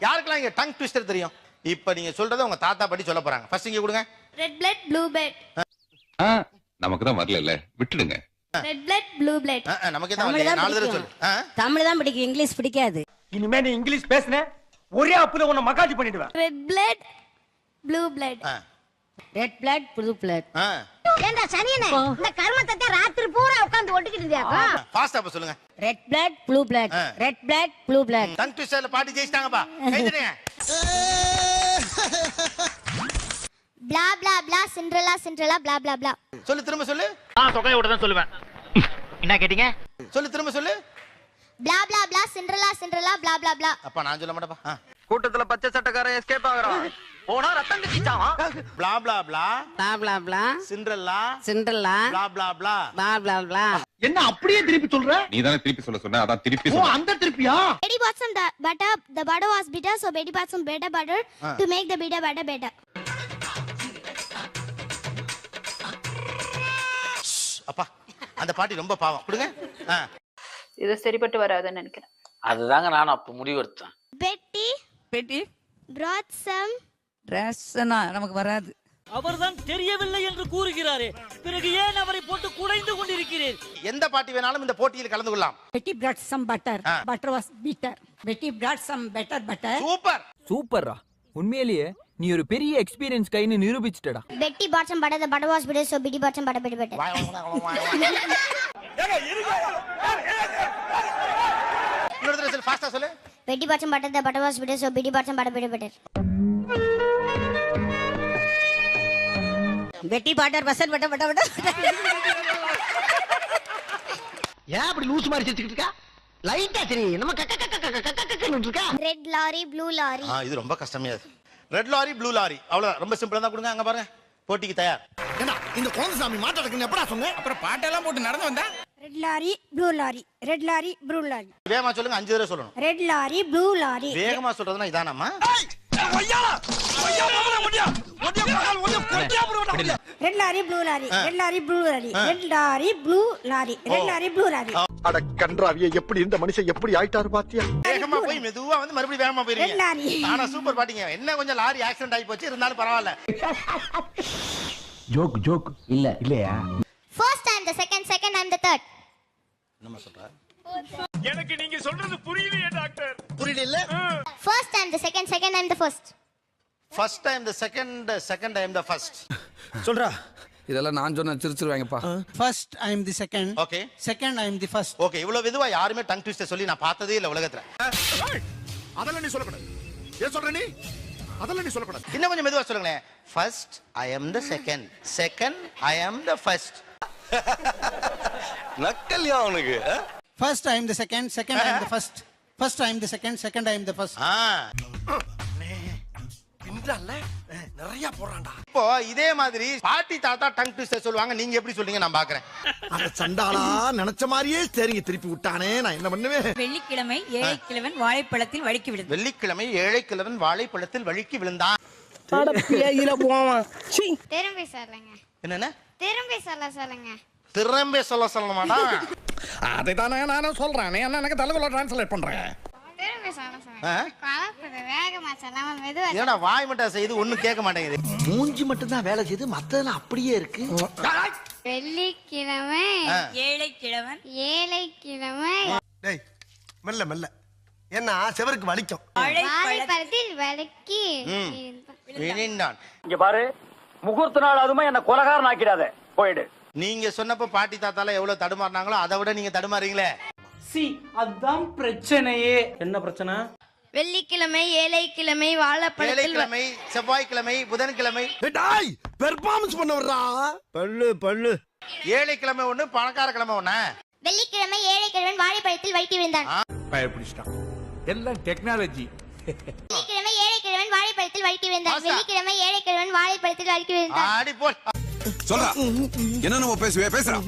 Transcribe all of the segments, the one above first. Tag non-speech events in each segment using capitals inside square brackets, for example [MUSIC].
யாருக்கெல்லாம் இங்க tongue twister தெரியும்? இப்ப நீங்க சொல்றதை உங்க தாத்தா படி சொல்ல போறாங்க. ஃபர்ஸ்ட் இங்க கொடுங்க. ரெட் பிளட் ப்ளூ பிளட் நமக்கு தான் வரல விட்டுடுங்க. ரெட் பிளட் ப்ளூ பிளட் நமக்கே தான். தான் நாலு தடவை. சொல்லு. ஆ? தமிழ் தான் பிடிக்கும். இங்கிலீஷ் பிடிக்காது. இனிமே நீ இங்கிலீஷ் பேசுன ஒரே அப்புல உன்னை மக்காஜி பண்ணிடுவேன். ரெட் பிளட் ப்ளூ பிளட் ஆ. ரெட் பிளட் புது பிளட். ஏண்டா சனியனே? இந்த கர்மத்தை ராத்திரி பூரா உட்கார்ந்து ஒட்டிக்கிட்டு இருந்தியாக்கா ஃபாஸ்டா அப்ப சொல்லுங்க. ரெட் பிளட் ப்ளூ பிளட் ஆ. Red blood blue blood tongue ட்விஸ்டர்ல பாட்டி ஜெயிச்சிட்டாங்கப்பா. கைதட்டுங்க blah blah blah Cinderella Cinderella blah blah blah சொல்லு திரும்ப சொல்லு. நான் தொகையை விட தான் சொல்லுவேன். என்ன கேட்டீங்க? சொல்லு திரும்ப சொல்லு. Blah blah blah Cinderella Cinderella blah blah blah அப்பா நான் சொல்ல மாட்டேப்பா ஆ. கூட்டத்துல பச்சை சட்டக்காரன் எஸ்கேப் ஆகுறான். போனா ரத்தம் கட்டிச்சான். blah blah blah blah blah blah Cinderella Cinderella blah blah blah blah blah blah என்ன அப்படியே திருப்பி சொல்ற? நீ தானே திருப்பி சொல்ல சொன்ன? அதான் திருப்பி ஓ சொல்ல அந்த திருப்பியா? Some da- butter the butter was bitter so Betty bought some better butter to make the bitter butter better. அப்பா அந்த பாட்டி ரொம்ப பாவம். கொடுங்க. இது சரிப்பட்டு வராதுன்னு நினைக்கிறேன். அதுதாங்க நான் அப்ப முடிவெடுத்தேன். Betty பெட்டி? Some ட்ரெஸ்னா நமக்கு வராது. அவர்தான் தெரியவில்லை என்று கூறுகிறாரே. பிறகு ஏன் அவரை போட்டு குடைந்து கொண்டிருக்கிறேன் எந்த பாட்டி வேணாலும் இந்த போட்டியில் கலந்து கொள்ளலாம். Betty brought some butter. Butter was bitter Betty brought some better butter super சூப்பர்ரா. உண்மையிலேயே நீ ஒரு பெரிய எக்ஸ்பீரியன்ஸ் கைன்னு நிரூபிச்சிட்டடா. Butter. The butter was bitter so Betty bought some butter better better [LAUGHS] இன்னொரு தடவை சொல்லு ஃபாஸ்டா சொல்லு. Butter the butter was bitter so Betty bought some butter better better Betty botter Basil பட்ட பட்ட பட்ட ஏன் அப்படி லூஸ் மாதிரி சிரிச்சுக்கிட்டு இருக்கா லைட்டா சரி நம்ம கக்க கக்க கக்க கக்க கக்கன்னு இருக்கா red lorry blue lorry ஆ இது ரொம்ப கஷ்டமே அது ரெட் லாரி ப்ளூ லாரி அவ்வளவுதான் ரொம்ப சிம்பிளா தான் கொடுங்க அங்க பாருங்க போட்டிக்கு தயார் ஏன்னா இந்த குழந்தை சாமி மாட்டாடுக்குன்னு எப்படா சொன்னேன் அப்புறம் பாட்டெல்லாம் போட்டு நடந்து வந்தா red lorry blue lorry red lorry blue lorry வேகமா சொல்லுங்க அஞ்சு தடவை சொல்லணும். ரெட் லாரி ப்ளூ லாரி வேகமா சொல்றதுன்னா இதானாமா red lorry blue lorry red lorry blue lorry red lorry blue lorry red lorry blue lorry அட கன்றாவிய எப்படி இந்த மனுஷன் எப்படி ஆயிட்டாரு பாத்தியா? வேகமா போய் மெதுவா வந்து மறுபடியும் வேகமா லாரி ஆனா சூப்பர் பாட்டிங்க. என்ன கொஞ்சம் லாரி ஆக்சிடென்ட் ஆகி போச்சு இருந்தாலும் பரவாயில்ல. ஜோக் ஜோக் இல்ல. இல்லையா? The second second time the third. என்னமா சொல்ற? புரியல. இல்ல first time the second second time the first. First time the second second time the first சொல்றா. இதெல்லாம் நான் சொன்ன சிரிச்சிருவாங்கப்பா. First I am the second okay second I am the first okay இவ்வளவு மெதுவா யாருமே டங் ட்விஸ்டர் சொல்லி நான் பார்த்ததே இல்ல உலகத்துல. அதெல்லாம் நீ சொல்லக்கூடாது. ஏன் சொல்ற நீ? அதெல்லாம் நீ சொல்லக்கூடாது. இன்னும் கொஞ்சம் மெதுவா சொல்லுங்களேன். First I am the second second I am the first நக்கல்யா அவனுக்கு first I am the second second I am the first first I am the second second I am the first ஆ நிறைய போறான்டா இப்போ இதே மாதிரி பாட்டி தாத்தா டங் ட்விஸ்டர் சொல்லுவாங்க. நீங்க எப்படி சொல்றீங்க நான் பாக்குறேன். அந்த சண்டாளா நினைச்ச மாதிரியே சரிங்க திருப்பி விட்டானே நான் என்ன பண்ணுவேன்? வெள்ளிக்கிழமை ஏழை கிழவன் வாழைப்பழத்தில் வழுக்கி விடுது வெள்ளிக்கிழமை ஏழை கிழவன் வாழைப்பழத்தில் வழுக்கி விழுந்தான். திரும்பி சொல்லுங்க என்னென்ன? திரும்பி சொல்ல சொல்லுங்க. திரும்ப சொல்ல சொல்ல மாட்டான் அதை தானே நானும் சொல்றேன். நீ என்ன எனக்கு தலைவல டிரான்ஸ்லேட் பண்றேன் திரும்பி சொல்ல ஆ? சொல்லுங்க குழப்பது வேகமா சொல்லாம மெதுவா என்னடா வாய் மட்டும் செய்து ஒண்ணும் கேட்க மாட்டேங்குது. மூஞ்சி மட்டும் தான் வேலை செய்து மத்ததெல்லாம் அப்படியே இருக்கு. வெள்ளிக்கிழமை. ஆ. ஏழை கிழவன் ஏழை கிழமை டேய் மெல்ல மெல்ல. ஏன்னா செவருக்கு வலிக்கும். வாழைப்பழத்தில் இங்க பாரு. முகூர்த்த நாள் அதுமா என்ன கொலகாரன் ஆக்கிடாத போயிடு. நீங்க சொன்னப்ப பாட்டி தாத்தால எவ்வளவு தடுமாறினாங்களோ அதை விட நீங்க தடுமாறீங்களே? சி அதான் பிரச்சனையே. என்ன பிரச்சனை? வெள்ளிக்கிழமை ஏழை கிழமை வாழைப்பழத்தில் ஏழைக்கிழமை செவ்வாய்க்கிழமை புதன்கிழமை. டாய் பெர்ஃபார்மன்ஸ் பண்ண வர்றா? பல்லு பல்லு. ஏழைக்கிழமை ஒண்ணு பணக்கார கிழமை ஒண்ணு? வெள்ளிக்கிழமை ஏழை கிழவன் வாழைப்பழத்தில் வழுக்கி விழுந்தான் பயப்பிடிச்சிட்டான். எல்லாம் டெக்னாலஜி வாழைப்பழத்தில் வழுக்கி விழுந்தான் ஆசா. வெள்ளிக்கிழமை ஏழை கிழவன் வாழைப்பழத்தில் வழுக்கி விழுந்தான் ஆடி போ சொல்றா. என்ன நம்ம பேசுவே பேசுறா.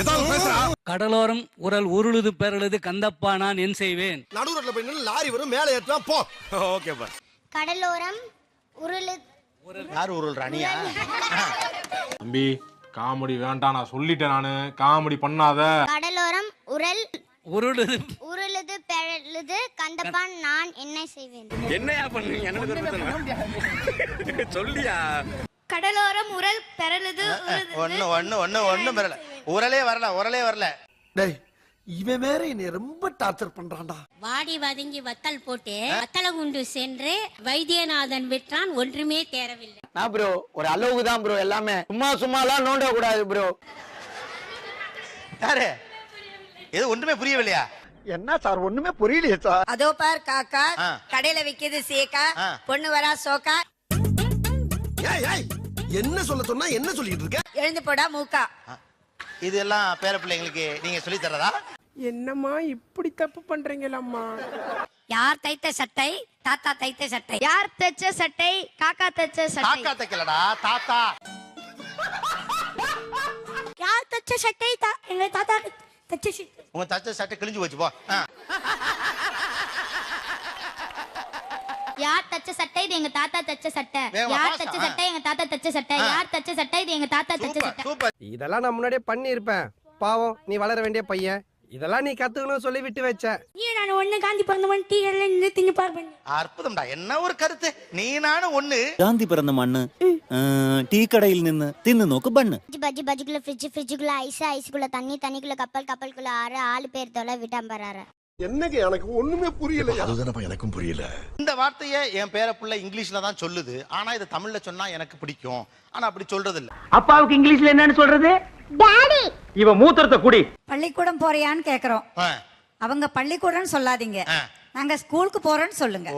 ஏதாவது பேசுறா. கடலோரம் உரல் உருளுது பெறலுது கந்தப்பா நான் என் செய்வேன். நடு ரோட்ல போய் நின்னு லாரி வரும் மேலே ஏற்றலாம் போ. ஓகே பா. கடலோரம் உருளு யார் உருள் ராணியா தம்பி காமெடி வேண்டாம் நான் சொல்லிட்டேன் நானு. காமெடி பண்ணாத. கடலோரம் உரல் உருளுது. உருளுது பெறலுது கந்தப்பான் நான் என்ன செய்வேன்? என்னையா பண்ணுவீங்க? என்ன சொல்லியா? கடலோரம் உரல் பெறலுது ஒண்ணு ஒண்ணு ஒண்ணு ஒண்ணும் வரல உரலே வரல உரலே வரல. டேய் இவன் வேற என்னை ரொம்ப டார்ச்சர் பண்றான்டா. வாடி வதங்கி வத்தல் போட்டு வத்தல குண்டு சென்று வைத்தியநாதன் விற்றான் ஒன்றுமே தேரவில்லை. நான் ப்ரோ ஒரு அளவுக்கு தான் ப்ரோ எல்லாமே. சும்மா சும்மாலாம் நோண்ட கூடாது ப்ரோ யாரு? எது ஒன்றுமே புரியவில்லையா? என்ன சார் ஒண்ணுமே புரியலையே சார். அதோ பார் காக்கா ஆ. கடையில விக்கிறது சேக்கா ஆ. பொண்ணு வரா சோக்கா. என்ன சொல்ல சொன்னா என்ன சொல்லிட்டு இருக்க? எழுந்து போடா மூக்கா. இதெல்லாம் பேர பிள்ளைங்களுக்கு நீங்க சொல்லி தரதா? என்னம்மா இப்படி தப்பு பண்றீங்களம்மா? யார் தைத்த சட்டை? தாத்தா தைத்த சட்டை. யார் தைச்ச சட்டை? காக்கா தைச்ச சட்டை. காக்கா தைக்கலடா தாத்தா. யார் தைச்ச சட்டை? தா- எங்க தாத்தா உங்க தச்ச சட்டை கிழிஞ்சு போச்சு போ. யார் தச்ச சட்டை? இது எங்க தாத்தா தச்ச சட்டை. யார் தச்ச சட்டை? எங்க தாத்தா தச்ச சட்டை. யார் தச்ச சட்டை? இது எங்க தாத்தா தச்ச சட்டை. இதெல்லாம் நான் முன்னாடியே பண்ணி இருப்பேன் பாவம் நீ வளர வேண்டிய பையன். இதெல்லாம் நீ கத்துக்கணும் சொல்லி விட்டு வச்ச. நீ நான் ஒண்ணு காந்தி பிறந்தமன் டீ எல்லாம் நிறுத்திங்க பாருங்க அற்புதம்டா. என்ன ஒரு கருத்து? நீ நானும் ஒண்ணு. காந்தி பிறந்த மண்ணு. ടീ കടയിൽ നിന്ന് തിന്നു നോക്ക് bun bajji bajji பஜ்ஜிக்குள்ள fridge ஃப்ரிட்ஜுக்குள்ள ice ஐஸ்க்குள்ள தண்ணி தண்ணிக்குள்ள கப்பல் கப்பலுக்குள்ள ஆறு ஆளு பேர் தொலை விட்டாம்பறாரு என்னங்க எனக்கு ஒண்ணுமே புரியல அதுதானப்பா எனக்கும் புரியல இந்த வார்த்தையை என் பேர புள்ள இங்கிலீஷ்ல தான் சொல்லுது ஆனா இது தமிழ்ல சொன்னா எனக்கு பிடிக்கும் ஆனா அப்படி சொல்றது இல்ல அப்பாவுக்கு இங்கிலீஷ்ல என்னன்னு சொல்றது இவ மூத்திரத்தை குடி பள்ளிக்கூடம் போறியான்னு கேக்குறோம் ஆ, அவங்க பள்ளிக்கூடம்னு சொல்லாதீங்க ஆ. நாங்க ஸ்கூலுக்கு போறோம்னு சொல்லுங்க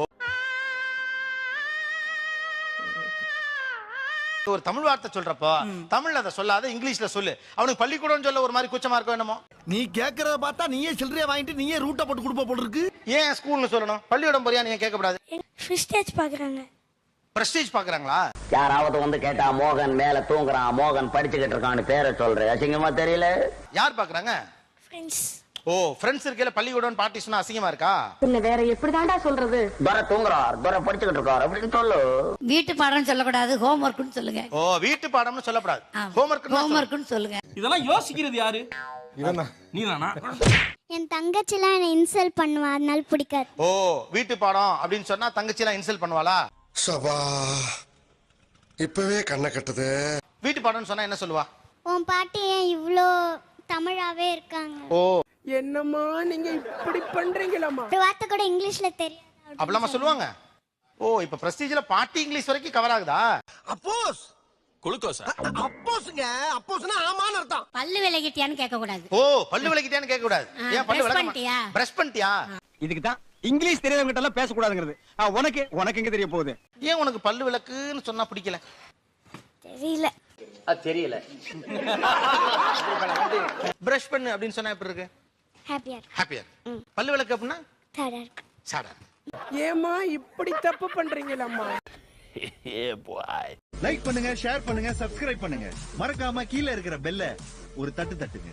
ஒரு தமிழ் வார்த்தை சொல்றப்போ தமிழ்ல அதை சொல்லாத இங்கிலீஷ்ல சொல்லு. அவனுக்கு பள்ளிக்கூடம் சொல்ல ஒரு மாதிரி கூச்சமா இருக்கும் என்னமோ. நீ கேக்குறத பார்த்தா நீயே சில்லறைய வாங்கிட்டு நீயே ரூட்டை போட்டு கொடுப்ப போல இருக்கு. ஏன் ஸ்கூல்னு சொல்லணும்? பள்ளிக்கூடம் போறியா நீங்க கேட்கக்கூடாது? ஸ்டேஜ் பாக்குறாங்க. பிரஸ்டீஜ் பாக்குறாங்களா? யாராவது வந்து கேட்டா மோகன் மேல தூங்குறான் மோகன் படிச்சுக்கிட்டு இருக்கான்னு பேரை சொல்ற. அசிங்கமா தெரியல? யார் பாக்குறாங்க? ஃப்ரெண்ட்ஸ் ஓ ஃப்ரெண்ட்ஸ் இருக்கையில பள்ளிக்கூடம் பார்ட்டி சொன்னா அசிங்கமா இருக்கா? வேற எப்படிதான்டா சொல்றது? துரை தூங்குறார் துரை படிச்சுக்கிட்டு இருக்கார் அப்படின்னு சொல்லு. வீட்டு பாடம் சொல்லக்கூடாது ஹோம் ஒர்க்னு சொல்லுங்க. ஓ வீட்டு பாடம்னு சொல்லக்கூடாது ஹோம்ஒர்க் ஹோம் ஒர்க்னு சொல்லுங்க. இதெல்லாம் யோசிக்கிறது யாரு? நீதானா? என் தங்கச்சிலாம் என்னை இன்சல்ட் பண்ணுவா அதனால பிடிக்காது. ஓ வீட்டு பாடம் அப்படின்னு சொன்னா தங்கச்சி எல்லாம் இன்சல்ட் பண்ணுவாளா? சபா இப்பவே கண்ணை கட்டுது. வீட்டு பாடம்னு சொன்னா என்ன சொல்லுவா? உன் பாட்டி ஏன் இவ்வளோ தமிழாவே இருக்காங்க? ஓ என்னம்மா நீங்க இப்படி பண்றீங்களம்மா? ஒரு வார்த்தை கூட இங்கிலீஷ்ல தெரியாது? அப்படிலாமா சொல்லுவாங்க. ஓ இப்ப பிரஸ்டீஜ்ல பாட்டி இங்கிலீஷ் வரைக்கும் கவர் ஆகுதா? அப்போஸ். குளுக்கோஸா? அப்போஸ்ங்க. அப்போஸ்னா ஆமான்னு அர்த்தம். பல்லு விலகிட்டியான்னு கேட்க கூடாது ஓ பல்லு விளக்கிட்டியான்னு கேட்க கூடாது ஏன் பல்லு பண்ணிட்டியா? பிரஷ் பண்ணிட்டியா? இதுக்கு தான் இங்கிலீஷ் தெரியாதவங்க எல்லாம் பேசக்கூடாதுங்கிறது. உனக்கு உனக்கு எங்க தெரிய போகுது? ஏன் உனக்கு பல்லு விளக்குன்னு சொன்னா பிடிக்கல? தெரியல. அது தெரியல. [LAUGHS] பிரஷ் பண்ணு அப்படின்னு சொன்னா எப்படி இருக்கு? ஹாப்பியா இருக்கு ஹாப்பியா பல்லு விளக்கு அப்படின்னா தடா இருக்கு சாடா ஏமா இப்படி தப்பு பண்றீங்களம்மா? லைக் பண்ணுங்க ஷேர் பண்ணுங்க சப்ஸ்கிரைப் பண்ணுங்க. மறக்காம கீழே இருக்கிற பெல்ல ஒரு தட்டு தட்டுங்க.